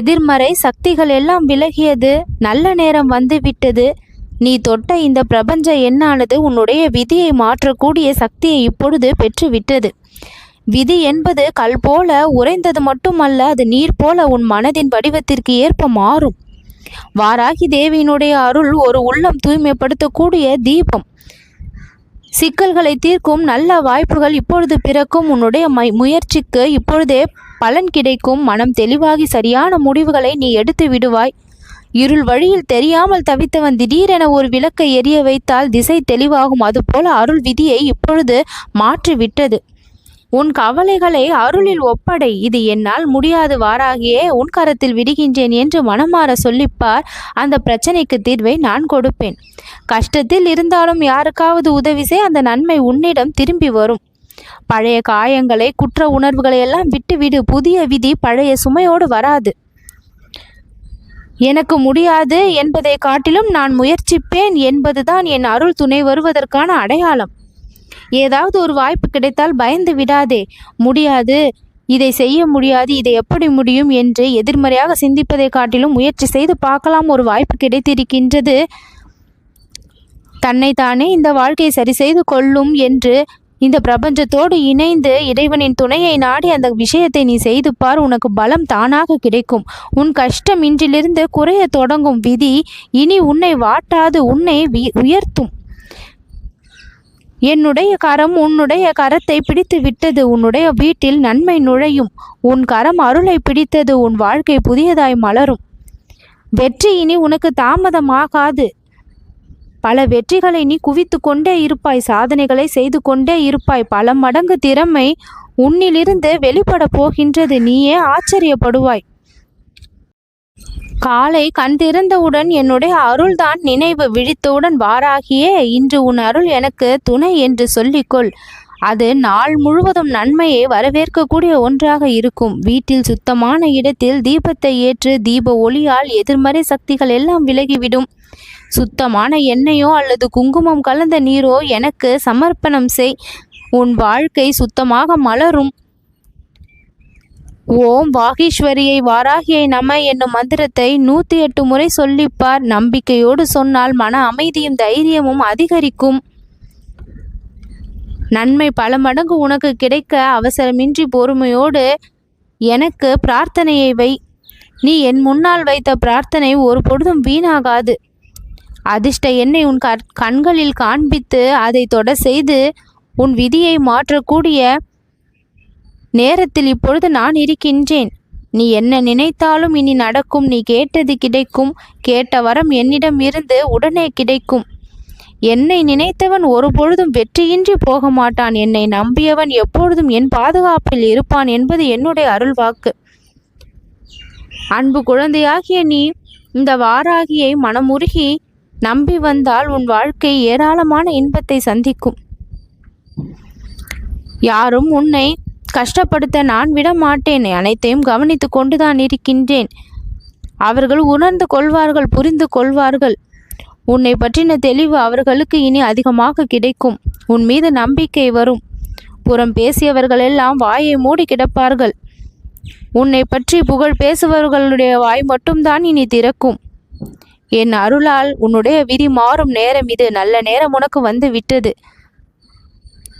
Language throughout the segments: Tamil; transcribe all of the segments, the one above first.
எதிர்மறை சக்திகள் எல்லாம் விலகியது. நல்ல நேரம் வந்து விட்டது. நீ தொட்ட இந்த பிரபஞ்ச எண்ணானது உன்னுடைய விதியை மாற்றக்கூடிய சக்தியை இப்பொழுது பெற்றுவிட்டது. விதி என்பது கல் போல உறைந்தது மட்டுமல்ல அது நீர் போல உன் மனதின் வடிவத்திற்கு ஏற்ப மாறும். வாராகி தேவியினுடைய அருள் ஒரு உள்ளம் தூய்மைப்படுத்தக்கூடிய தீபம். சிக்கல்களை தீர்க்கும் நல்ல வாய்ப்புகள் இப்பொழுது பிறக்கும். உன்னுடைய மை- முயற்சிக்கு இப்பொழுதே பலன் கிடைக்கும். மனம் தெளிவாகி சரியான முடிவுகளை நீ எடுத்து விடுவாய். இருள் வழியில் தெரியாமல் தவித்தவன் திடீரென ஒரு விளக்கை எரிய வைத்தால் திசை தெளிவாகும். அதுபோல அருள் விதியை இப்பொழுது மாற்றி விட்டது. உன் கவலைகளை அருளில் ஒப்படை. இது என்னால் முடியாது வாராகியே உன் கரத்தில் விடுகின்றேன் என்று மனமாற சொல்லிப்பார். அந்த பிரச்சனைக்கு தீர்வை நான் கொடுப்பேன். கஷ்டத்தில் இருந்தாலும் யாருக்காவது உதவி செய். அந்த நன்மை உன்னிடம் திரும்பி வரும். பழைய காயங்களை குற்ற உணர்வுகளை எல்லாம் விட்டுவிடு. புதிய விதி பழைய சுமையோடு வராது. எனக்கு முடியாது என்பதை காட்டிலும் நான் முயற்சிப்பேன் என்பதுதான் என் அருள். துணை வருவதற்கான அடையாளம். ஏதாவது ஒரு வாய்ப்பு கிடைத்தால் பயந்து விடாதே. முடியாது. இதை செய்ய முடியாது. இதை எப்படி முடியும் என்று எதிர்மறையாக சிந்திப்பதை காட்டிலும் முயற்சி செய்து பார்க்கலாம். ஒரு வாய்ப்பு கிடைத்திருக்கின்றது. தன்னைத்தானே இந்த வாழ்க்கையை சரி செய்து கொள்ளும் என்று இந்த பிரபஞ்சத்தோடு இணைந்து இறைவனின் துணையை நாடி அந்த விஷயத்தை நீ செய்து பார். உனக்கு பலம் தானாக கிடைக்கும். உன் கஷ்டம் இன்றிலிருந்து குறைய தொடங்கும் விதி இனி உன்னை வாட்டாது உன்னை வி- உயர்த்தும். என்னுடைய கரம் உன்னுடைய கரத்தை பிடித்து விட்டது. உன்னுடைய வீட்டில் நன்மை நுழையும். உன் கரம் அருளை பிடித்தது. உன் வாழ்க்கை புதியதாய் மலரும். வெற்றி இனி உனக்கு தாமதமாகாது. பல வெற்றிகளை நீ குவித்து கொண்டே இருப்பாய் சாதனைகளை செய்து கொண்டே இருப்பாய். பல மடங்கு திறமை உன்னிலிருந்து வெளிப்பட போகின்றது. நீயே ஆச்சரியப்படுவாய். காலை கண் திறந்தவுடன் என்னுடைய அருள்தான் நினைவு விழித்தவுடன் வாராகியே இன்று உன் அருள் எனக்கு துணை என்று சொல்லிக்கொள். அது நாள் முழுவதும் நன்மையை வரவேற்கக்கூடிய ஒன்றாக இருக்கும். வீட்டில் சுத்தமான இடத்தில் தீபத்தை ஏற்று தீப ஒளியால் எதிர்மறை சக்திகள் எல்லாம் விலகிவிடும். சுத்தமான எண்ணெயோ அல்லது குங்குமம் கலந்த நீரோ எனக்கு சமர்ப்பணம் செய். உன் வாழ்க்கை சுத்தமாக மலரும். ஓம் வாகீஸ்வரியை வாராகியை நம என்னும் மந்திரத்தை நூற்றி எட்டு முறை சொல்லிப்பார். நம்பிக்கையோடு சொன்னால் மன அமைதியும் தைரியமும் அதிகரிக்கும். நன்மை பல மடங்கு உனக்கு கிடைக்க அவசரமின்றி பொறுமையோடு எனக்கு பிரார்த்தனையை வை. நீ என் முன்னால் வைத்த பிரார்த்தனை ஒரு பொழுதும் வீணாகாது. அதிர்ஷ்ட என்னை உன் கண்களில் காண்பித்து அதை தொட செய்து உன் விதியை மாற்றக்கூடிய நேரத்தில் இப்பொழுது நான் இருக்கின்றேன். நீ என்ன நினைத்தாலும் இனி நடக்கும் நீ கேட்டது கிடைக்கும். கேட்ட வரம் என்னிடம் இருந்து உடனே கிடைக்கும். என்னை நினைத்தவன் ஒரு பொழுதும் வெற்றியின்றி போக மாட்டான் என்னை நம்பியவன் எப்பொழுதும் என் பாதுகாப்பில் இருப்பான் என்பது என்னுடைய அருள் வாக்கு அன்பு குழந்தையாகிய நீ இந்த வாராகியை மனமுருகி நம்பி வந்தால் உன் வாழ்க்கை ஏராளமான இன்பத்தை சந்திக்கும். யாரும் உன்னை கஷ்டப்படுத்த நான் விட மாட்டேன் அனைத்தையும் கவனித்து கொண்டுதான் இருக்கின்றேன். அவர்கள் உணர்ந்து கொள்வார்கள் புரிந்து கொள்வார்கள். உன்னை பற்றின தெளிவு அவர்களுக்கு இனி அதிகமாக கிடைக்கும். உன் மீது நம்பிக்கை வரும். புறம் பேசியவர்கள் எல்லாம் வாயை மூடி கிடப்பார்கள். உன்னை பற்றி புகழ் பேசுபவர்களுடைய வாய் மட்டும்தான் இனி திறக்கும். என் அருளால் உன்னுடைய விதி மாறும் நேரம் இது. நல்ல நேரம் உனக்கு வந்து விட்டது.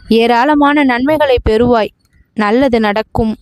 ஏராளமான நன்மைகளை பெறுவாய். நல்லது நடக்கும்.